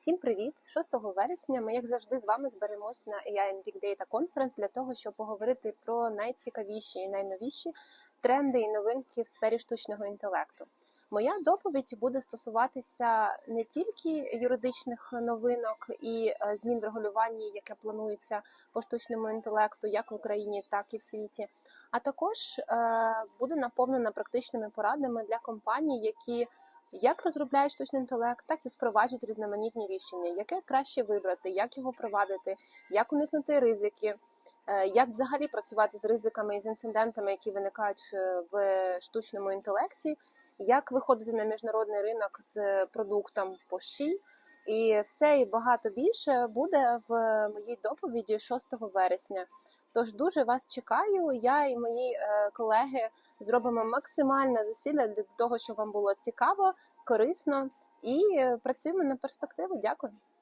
Всім привіт! 6 вересня ми, як завжди, з вами зберемось на AI Big Data Conference для того, щоб поговорити про найцікавіші і найновіші тренди і новинки в сфері штучного інтелекту. Моя доповідь буде стосуватися не тільки юридичних новинок і е, змін в регулюванні, яке планується по штучному інтелекту, як в Україні, так і в світі. А також е, буде наповнена практичними порадами для компаній, які як розробляють штучний інтелект, так і впроваджують різноманітні рішення, яке краще вибрати, як його провадити, як уникнути ризики, е, як взагалі працювати з ризиками і з інцидентами, які виникають е, в штучному інтелекті, як виходити на міжнародний ринок з продуктом по ШІ. І все і багато більше буде в моїй доповіді 6 вересня. Тож дуже вас чекаю. Я і мої е, колеги зробимо максимальне зусилля для того, щоб вам було цікаво, корисно і е, працюємо на перспективу. Дякую.